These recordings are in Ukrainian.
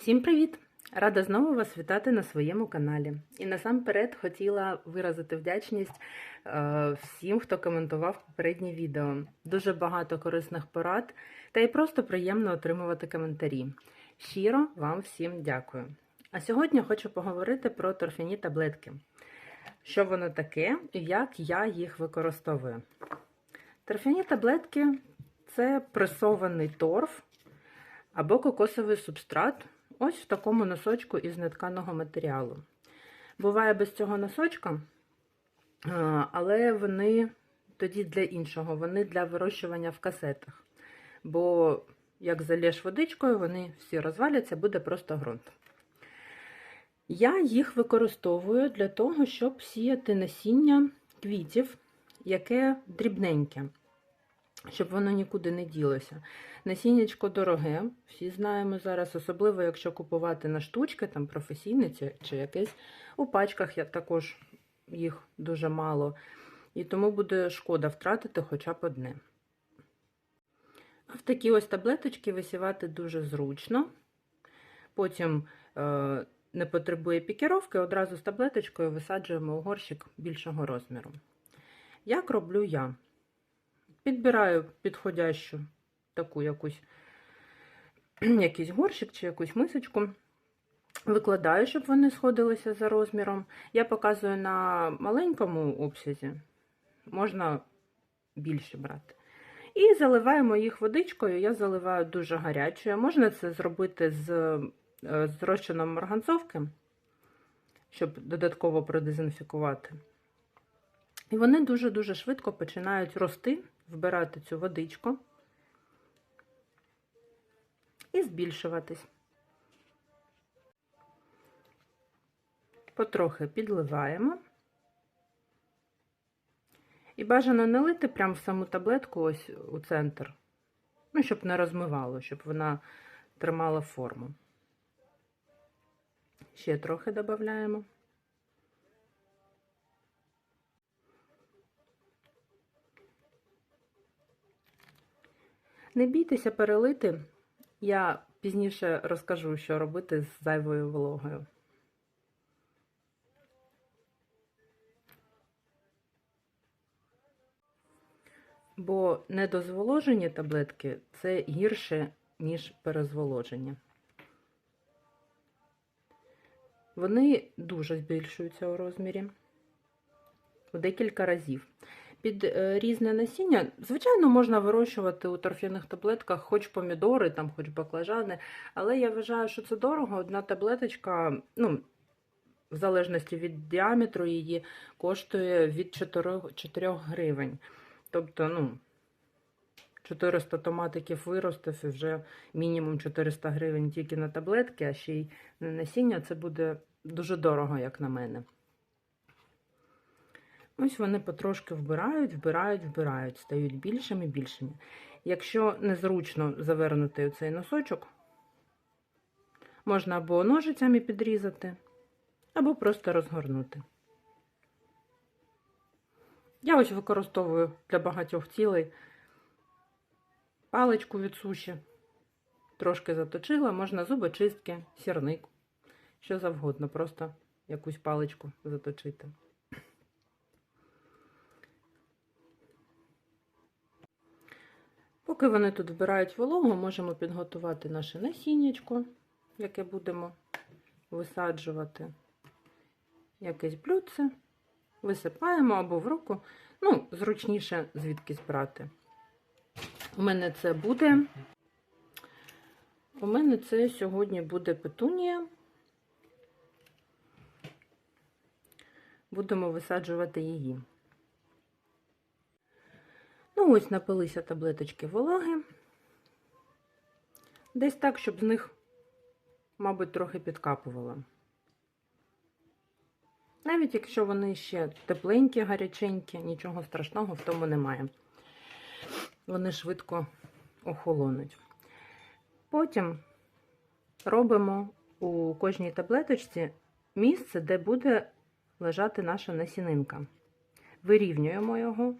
Всім привіт! Рада знову вас вітати на своєму каналі. І насамперед хотіла виразити вдячність е, всім, хто коментував попереднє відео. Дуже багато корисних порад, та й просто приємно отримувати коментарі. Щиро вам всім дякую. А сьогодні хочу поговорити про торфяні таблетки. Що воно таке і як я їх використовую. Торфяні таблетки це пресований торф або кокосовий субстрат. Ось в такому носочку із нетканого матеріалу. Буває без цього носочка, але вони тоді для іншого, вони для вирощування в касетах. Бо, як залєш водичкою, вони всі розваляться, буде просто ґрунт. Я їх використовую для того, щоб сіяти насіння квітів, яке дрібненьке, щоб воно нікуди не ділося. Насіннячко дороге, всі знаємо зараз, особливо якщо купувати на штучки, там професійне чи, якесь. У пачках я також їх дуже мало. І тому буде шкода втратити хоча б одне. В такі ось таблеточки висівати дуже зручно. Потім е, не потребує пікіровки, одразу з таблеточкою висаджуємо у горщик більшого розміру. Як роблю я? Підбираю підходящу таку якусь якийсь горщик чи якусь мисочку. Викладаю, щоб вони сходилися за розміром. Я показую на маленькому обсязі, можна більше брати. І заливаємо їх водичкою. Я заливаю дуже гарячою. Можна це зробити з, з розчином марганцовки, щоб додатково продезінфікувати. І вони дуже-дуже швидко починають рости, вбирати цю водичку і збільшуватись. Потрохи підливаємо. І бажано не лити прямо в саму таблетку, ось у центр, ну, щоб не розмивало, щоб вона тримала форму. Ще трохи додаємо. Не бійтеся перелити. Я пізніше розкажу, що робити з зайвою вологою. Бо недозволожені таблетки це гірше, ніж перезволоження. Вони дуже збільшуються у розмірі у декілька разів. Під різне насіння, звичайно, можна вирощувати у торфяних таблетках хоч помідори, там, хоч баклажани, але я вважаю, що це дорого. Одна таблеточка, ну, в залежності від діаметру її, коштує від 4, 4 гривень. Тобто, ну, 400 томатиків виростив і вже мінімум 400 гривень тільки на таблетки, а ще й на насіння це буде дуже дорого, як на мене. Ось вони потрошки вбирають, вбирають, вбирають, стають більшими більшими. Якщо незручно завернути цей носочок, можна або ножицями підрізати, або просто розгорнути. Я ось використовую для багатьох цілей паличку від суші, трошки заточила, можна зубочистки, сірник, що завгодно, просто якусь паличку заточити. Поки вони тут вбирають вологу, можемо підготувати наше насіннячко, яке будемо висаджувати якесь блюдце, висипаємо або в руку, ну, зручніше звідкись брати. У мене це буде. У мене це сьогодні буде петунія. Будемо висаджувати її. Ось напилися таблеточки вологи. Десь так, щоб з них, мабуть, трохи підкапувало. Навіть якщо вони ще тепленькі, гаряченькі, нічого страшного в тому немає. Вони швидко охолонуть. Потім робимо у кожній таблеточці місце, де буде лежати наша насінинка. Вирівнюємо його.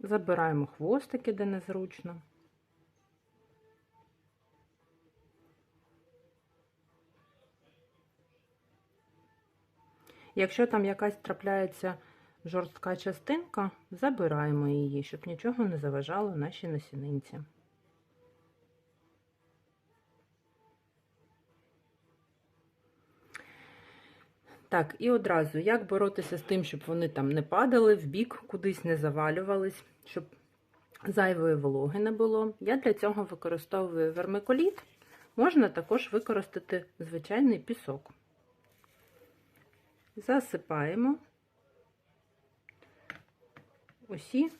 Забираємо хвостики, де незручно. Якщо там якась трапляється жорстка частинка, забираємо її, щоб нічого не заважало нашій насінинці. Так, і одразу, як боротися з тим, щоб вони там не падали в бік, кудись не завалювались, щоб зайвої вологи не було. Я для цього використовую вермикуліт. Можна також використати звичайний пісок. Засипаємо усі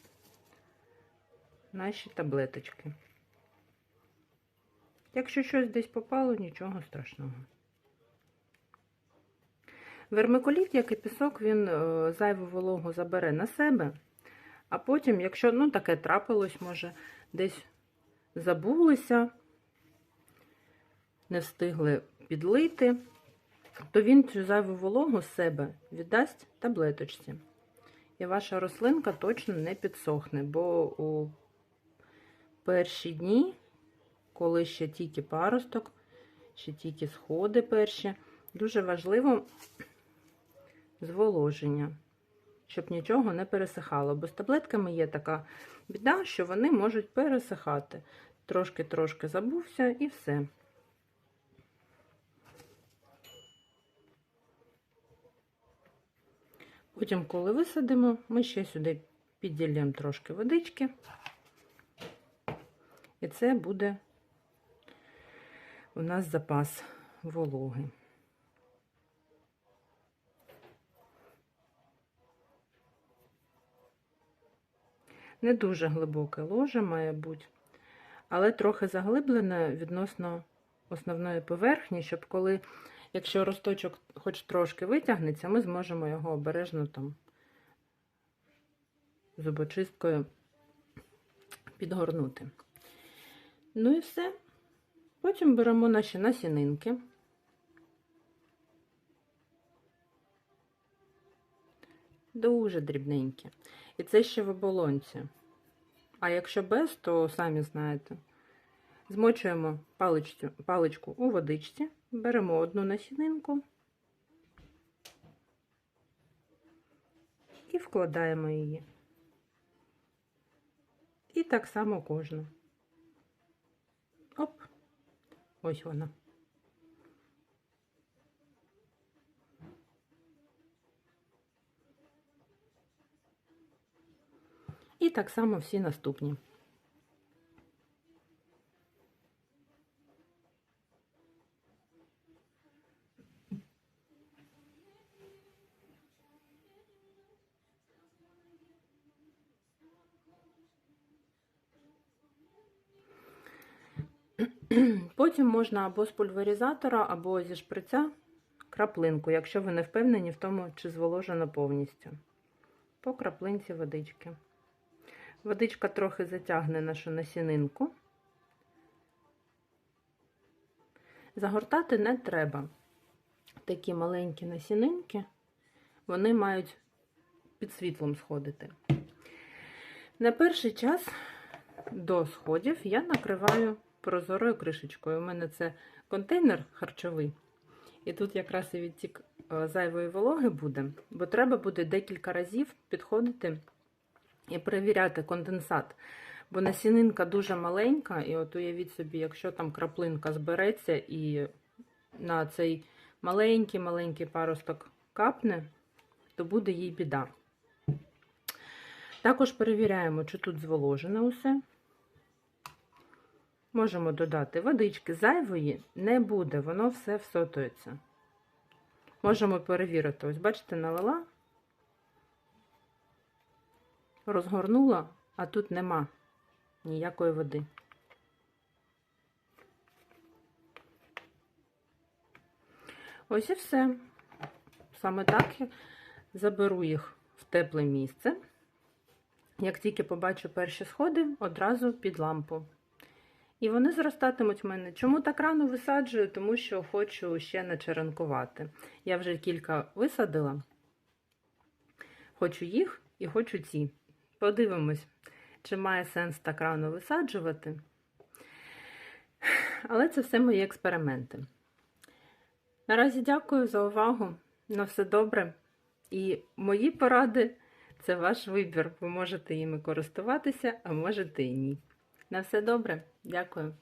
наші таблеточки. Якщо щось десь попало, нічого страшного. Вермикуліт, як і пісок, він е, зайву вологу забере на себе, а потім, якщо ну, таке трапилось, може, десь забулися, не встигли підлити, то він цю зайву вологу з себе віддасть таблеточці. І ваша рослинка точно не підсохне, бо у перші дні, коли ще тільки паросток, ще тільки сходи перші, дуже важливо зволоження, щоб нічого не пересихало. Бо з таблетками є така біда, що вони можуть пересихати. Трошки-трошки забувся і все. Потім, коли висадимо, ми ще сюди підділємо трошки водички. І це буде у нас запас вологи. Не дуже глибоке ложе має бути, але трохи заглиблене відносно основної поверхні, щоб коли, якщо росточок хоч трошки витягнеться, ми зможемо його обережно там зубочисткою підгорнути. Ну і все. Потім беремо наші насінинки. Дуже дрібненькі. І це ще в оболонці. А якщо без, то самі знаєте. Змочуємо паличцю, паличку у водичці, беремо одну насінинку і вкладаємо її. І так само кожну. Оп, ось вона. І так само всі наступні. Потім можна або з пульверизатора, або зі шприця краплинку, якщо ви не впевнені в тому, чи зволожено повністю. По краплинці водички. Водичка трохи затягне нашу насінинку. Загортати не треба. Такі маленькі насінинки, вони мають під світлом сходити. На перший час до сходів я накриваю прозорою кришечкою. У мене це контейнер харчовий. І тут якраз і відтік е, зайвої вологи буде, бо треба буде декілька разів підходити і перевіряти конденсат. Бо насінинка дуже маленька, і от уявіть собі, якщо там краплинка збереться і на цей маленький-маленький паросток капне, то буде їй біда. Також перевіряємо, чи тут зволожене усе. Можемо додати водички. Зайвої не буде, воно все всотується. Можемо перевірити. Ось, бачите, налила, розгорнула, а тут нема ніякої води. Ось і все. Саме так заберу їх в тепле місце. Як тільки побачу перші сходи, одразу під лампу. І вони зростатимуть в мене. Чому так рано висаджую? Тому що хочу ще начеренкувати. Я вже кілька висадила. Хочу їх і хочу ці Подивимось, чи має сенс так рано висаджувати. Але це все мої експерименти. Наразі дякую за увагу. На все добре. І мої поради це ваш вибір. Ви можете їми користуватися, а можете і ні. На все добре. Дякую.